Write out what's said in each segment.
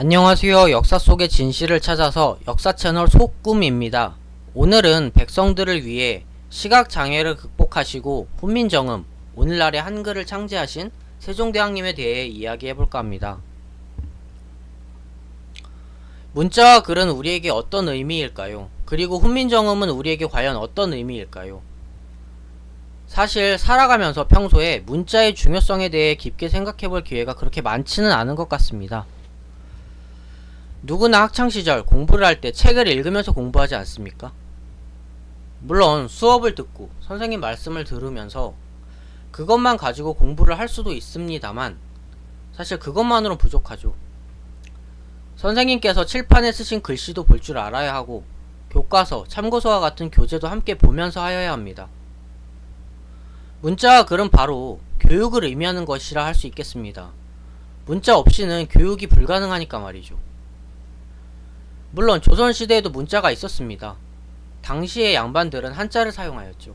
안녕하세요. 역사 속의 진실을 찾아서 역사 채널 속꿈입니다. 오늘은 백성들을 위해 시각 장애를 극복하시고 훈민정음, 오늘날의 한글을 창제하신 세종대왕님에 대해 이야기해 볼까 합니다. 문자와 글은 우리에게 어떤 의미일까요? 그리고 훈민정음은 우리에게 과연 어떤 의미일까요? 사실 살아가면서 평소에 문자의 중요성에 대해 깊게 생각해 볼 기회가 그렇게 많지는 않은 것 같습니다. 누구나 학창시절 공부를 할 때 책을 읽으면서 공부하지 않습니까? 물론 수업을 듣고 선생님 말씀을 들으면서 그것만 가지고 공부를 할 수도 있습니다만 사실 그것만으로 부족하죠. 선생님께서 칠판에 쓰신 글씨도 볼 줄 알아야 하고 교과서, 참고서와 같은 교재도 함께 보면서 하여야 합니다. 문자와 글은 바로 교육을 의미하는 것이라 할 수 있겠습니다. 문자 없이는 교육이 불가능하니까 말이죠. 물론 조선시대에도 문자가 있었습니다. 당시의 양반들은 한자를 사용하였죠.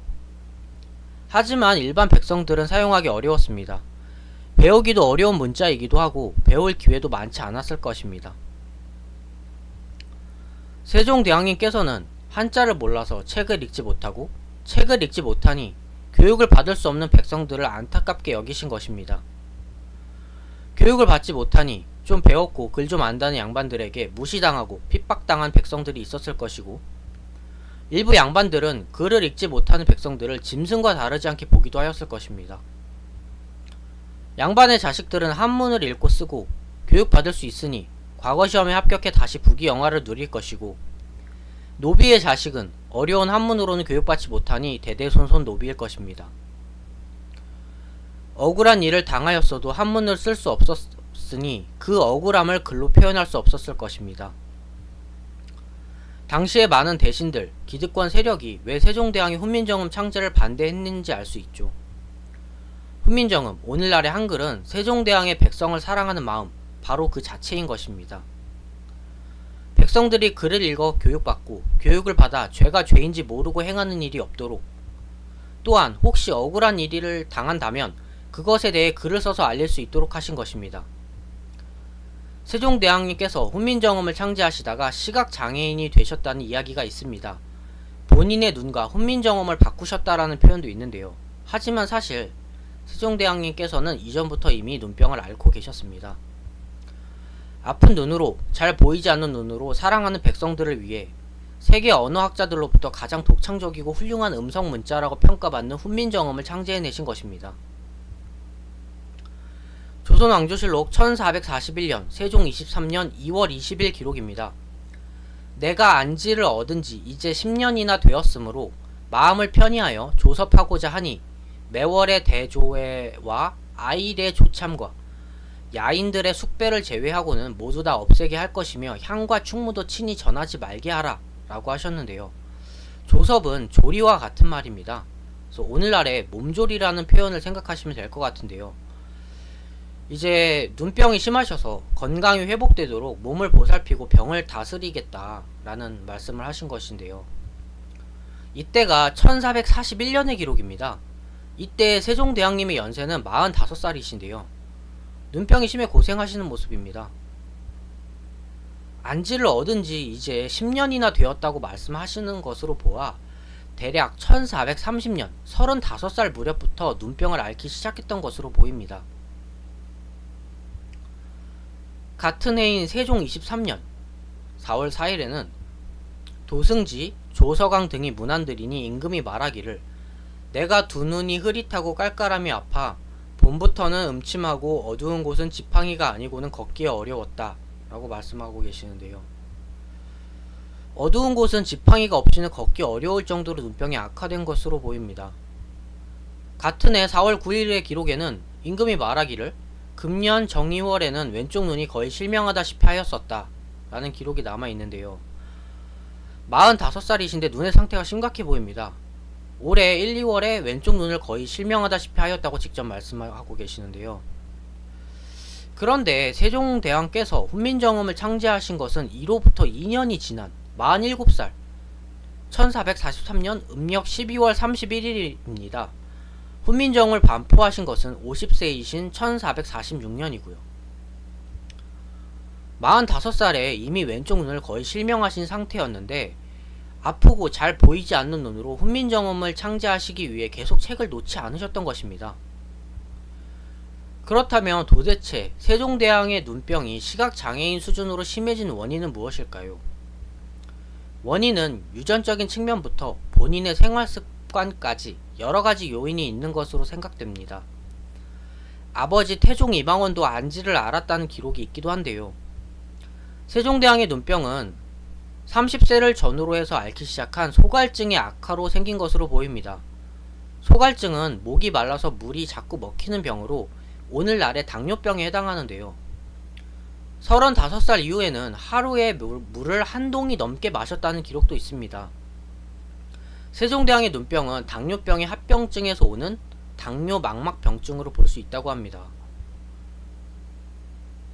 하지만 일반 백성들은 사용하기 어려웠습니다. 배우기도 어려운 문자이기도 하고 배울 기회도 많지 않았을 것입니다. 세종대왕님께서는 한자를 몰라서 책을 읽지 못하고 책을 읽지 못하니 교육을 받을 수 없는 백성들을 안타깝게 여기신 것입니다. 교육을 받지 못하니 좀 배웠고 글 좀 안다는 양반들에게 무시당하고 핍박당한 백성들이 있었을 것이고 일부 양반들은 글을 읽지 못하는 백성들을 짐승과 다르지 않게 보기도 하였을 것입니다. 양반의 자식들은 한문을 읽고 쓰고 교육받을 수 있으니 과거 시험에 합격해 다시 부귀 영화를 누릴 것이고 노비의 자식은 어려운 한문으로는 교육받지 못하니 대대손손 노비일 것입니다. 억울한 일을 당하였어도 한문을 쓸 수 없었으니 그 억울함을 글로 표현할 수 없었을 것입니다. 당시의 많은 대신들, 기득권 세력이 왜 세종대왕이 훈민정음 창제를 반대했는지 알 수 있죠. 훈민정음, 오늘날의 한글은 세종대왕의 백성을 사랑하는 마음, 바로 그 자체인 것입니다. 백성들이 글을 읽어 교육받고 교육을 받아 죄가 죄인지 모르고 행하는 일이 없도록 또한 혹시 억울한 일을 당한다면 그것에 대해 글을 써서 알릴 수 있도록 하신 것입니다. 세종대왕님께서 훈민정음을 창제하시다가 시각장애인이 되셨다는 이야기가 있습니다. 본인의 눈과 훈민정음을 바꾸셨다라는 표현도 있는데요. 하지만 사실 세종대왕님께서는 이전부터 이미 눈병을 앓고 계셨습니다. 아픈 눈으로 잘 보이지 않는 눈으로 사랑하는 백성들을 위해 세계 언어학자들로부터 가장 독창적이고 훌륭한 음성 문자라고 평가받는 훈민정음을 창제해내신 것입니다. 조선 왕조실록 1441년 세종 23년 2월 20일 기록입니다. 내가 안지를 얻은 지 이제 10년이나 되었으므로 마음을 편히하여 조섭하고자 하니 매월의 대조회와 아일의 조참과 야인들의 숙배를 제외하고는 모두 다 없애게 할 것이며 향과 충무도 친히 전하지 말게 하라 라고 하셨는데요. 조섭은 조리와 같은 말입니다. 그래서 오늘날의 몸조리라는 표현을 생각하시면 될 것 같은데요. 이제 눈병이 심하셔서 건강이 회복되도록 몸을 보살피고 병을 다스리겠다라는 말씀을 하신 것인데요. 이때가 1441년의 기록입니다. 이때 세종대왕님의 연세는 45살이신데요. 눈병이 심해 고생하시는 모습입니다. 안지를 얻은 지 이제 10년이나 되었다고 말씀하시는 것으로 보아 대략 1430년 35살 무렵부터 눈병을 앓기 시작했던 것으로 보입니다. 같은 해인 세종 23년 4월 4일에는 도승지, 조서강 등이 문안들이니 임금이 말하기를 내가 두 눈이 흐릿하고 깔깔함이 아파 봄부터는 음침하고 어두운 곳은 지팡이가 아니고는 걷기 어려웠다 라고 말씀하고 계시는데요. 어두운 곳은 지팡이가 없이는 걷기 어려울 정도로 눈병이 악화된 것으로 보입니다. 같은 해 4월 9일의 기록에는 임금이 말하기를 금년 정이월에는 왼쪽 눈이 거의 실명하다시피 하였었다 라는 기록이 남아 있는데요. 45살이신데 눈의 상태가 심각해 보입니다. 올해 1, 2월에 왼쪽 눈을 거의 실명하다시피 하였다고 직접 말씀하고 계시는데요. 그런데 세종대왕께서 훈민정음을 창제하신 것은 이로부터 2년이 지난 47살 1443년 음력 12월 31일입니다. 훈민정음을 반포하신 것은 50세이신 1446년이고요. 45살에 이미 왼쪽 눈을 거의 실명하신 상태였는데 아프고 잘 보이지 않는 눈으로 훈민정음을 창제하시기 위해 계속 책을 놓지 않으셨던 것입니다. 그렇다면 도대체 세종대왕의 눈병이 시각장애인 수준으로 심해진 원인은 무엇일까요? 원인은 유전적인 측면부터 본인의 생활 습관까지 여러 가지 요인이 있는 것으로 생각됩니다. 아버지 태종 이방원도 안지를 알았다는 기록이 있기도 한데요. 세종대왕의 눈병은 30세를 전후로 해서 앓기 시작한 소갈증의 악화로 생긴 것으로 보입니다. 소갈증은 목이 말라서 물이 자꾸 먹히는 병으로 오늘날의 당뇨병에 해당하는데요. 35살 이후에는 하루에 물, 물을 한 동이 넘게 마셨다는 기록도 있습니다. 세종대왕의 눈병은 당뇨병의 합병증에서 오는 당뇨 망막병증으로 볼 수 있다고 합니다.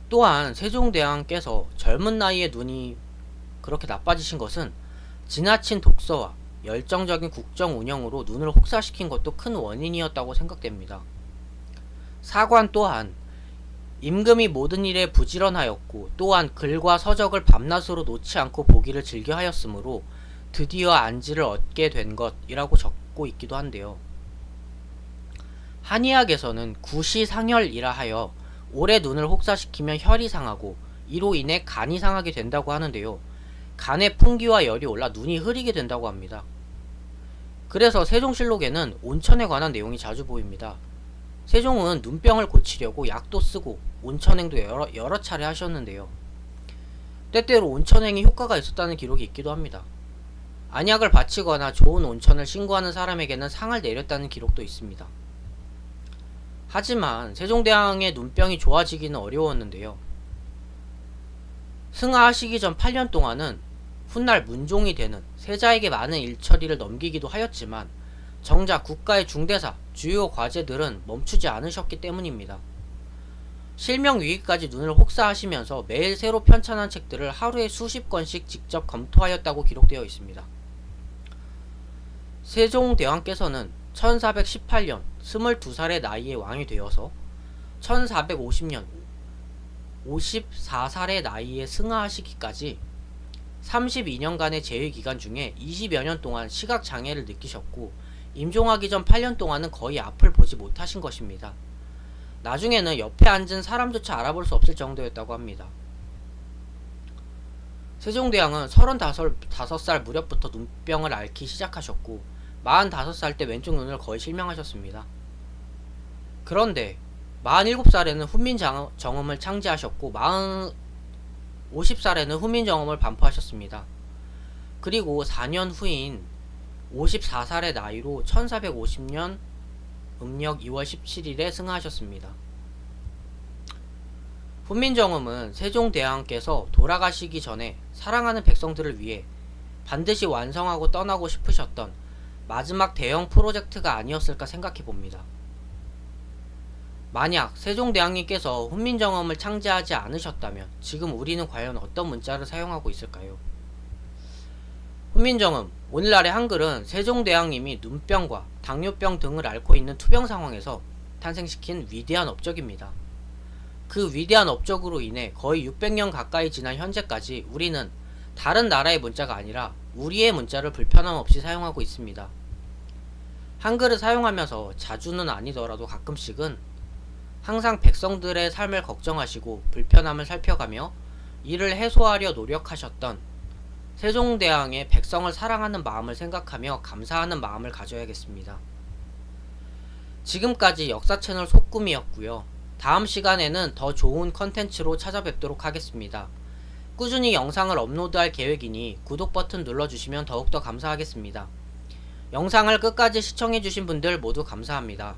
또한 세종대왕께서 젊은 나이에 눈이 그렇게 나빠지신 것은 지나친 독서와 열정적인 국정 운영으로 눈을 혹사시킨 것도 큰 원인이었다고 생각됩니다. 사관 또한 임금이 모든 일에 부지런하였고 또한 글과 서적을 밤낮으로 놓지 않고 보기를 즐겨 하였으므로 드디어 안지를 얻게 된 것이라고 적고 있기도 한데요. 한의학에서는 구시상혈이라 하여 오래 눈을 혹사시키면 혈이 상하고 이로 인해 간이 상하게 된다고 하는데요. 간의 풍기와 열이 올라 눈이 흐리게 된다고 합니다. 그래서 세종실록에는 온천에 관한 내용이 자주 보입니다. 세종은 눈병을 고치려고 약도 쓰고 온천행도 여러, 여러 차례 하셨는데요. 때때로 온천행이 효과가 있었다는 기록이 있기도 합니다. 안약을 바치거나 좋은 온천을 신고하는 사람에게는 상을 내렸다는 기록도 있습니다. 하지만 세종대왕의 눈병이 좋아지기는 어려웠는데요. 승하하시기 전 8년 동안은 훗날 문종이 되는 세자에게 많은 일처리를 넘기기도 하였지만 정작 국가의 중대사, 주요 과제들은 멈추지 않으셨기 때문입니다. 실명 위기까지 눈을 혹사하시면서 매일 새로 편찬한 책들을 하루에 수십 권씩 직접 검토하였다고 기록되어 있습니다. 세종대왕께서는 1418년 22살의 나이에 왕이 되어서 1450년 54살의 나이에 승하하시기까지 32년간의 재위 기간 중에 20여 년 동안 시각 장애를 느끼셨고 임종하기 전 8년 동안은 거의 앞을 보지 못하신 것입니다. 나중에는 옆에 앉은 사람조차 알아볼 수 없을 정도였다고 합니다. 세종대왕은 35살 무렵부터 눈병을 앓기 시작하셨고 45살 때 왼쪽 눈을 거의 실명하셨습니다. 그런데 47살에는 훈민 정음을 창제하셨고 50살에는 훈민 정음을 반포하셨습니다. 그리고 4년 후인 54살의 나이로 1450년 음력 2월 17일에 승하하셨습니다. 훈민정음은 세종대왕께서 돌아가시기 전에 사랑하는 백성들을 위해 반드시 완성하고 떠나고 싶으셨던 마지막 대형 프로젝트가 아니었을까 생각해 봅니다. 만약 세종대왕님께서 훈민정음을 창제하지 않으셨다면 지금 우리는 과연 어떤 문자를 사용하고 있을까요? 훈민정음, 오늘날의 한글은 세종대왕님이 눈병과 당뇨병 등을 앓고 있는 투병 상황에서 탄생시킨 위대한 업적입니다. 그 위대한 업적으로 인해 거의 600년 가까이 지난 현재까지 우리는 다른 나라의 문자가 아니라 우리의 문자를 불편함 없이 사용하고 있습니다. 한글을 사용하면서 자주는 아니더라도 가끔씩은 항상 백성들의 삶을 걱정하시고 불편함을 살펴가며 이를 해소하려 노력하셨던 세종대왕의 백성을 사랑하는 마음을 생각하며 감사하는 마음을 가져야겠습니다. 지금까지 역사 채널 소꿈이었고요. 다음 시간에는 더 좋은 컨텐츠로 찾아뵙도록 하겠습니다. 꾸준히 영상을 업로드할 계획이니 구독 버튼 눌러주시면 더욱더 감사하겠습니다. 영상을 끝까지 시청해주신 분들 모두 감사합니다.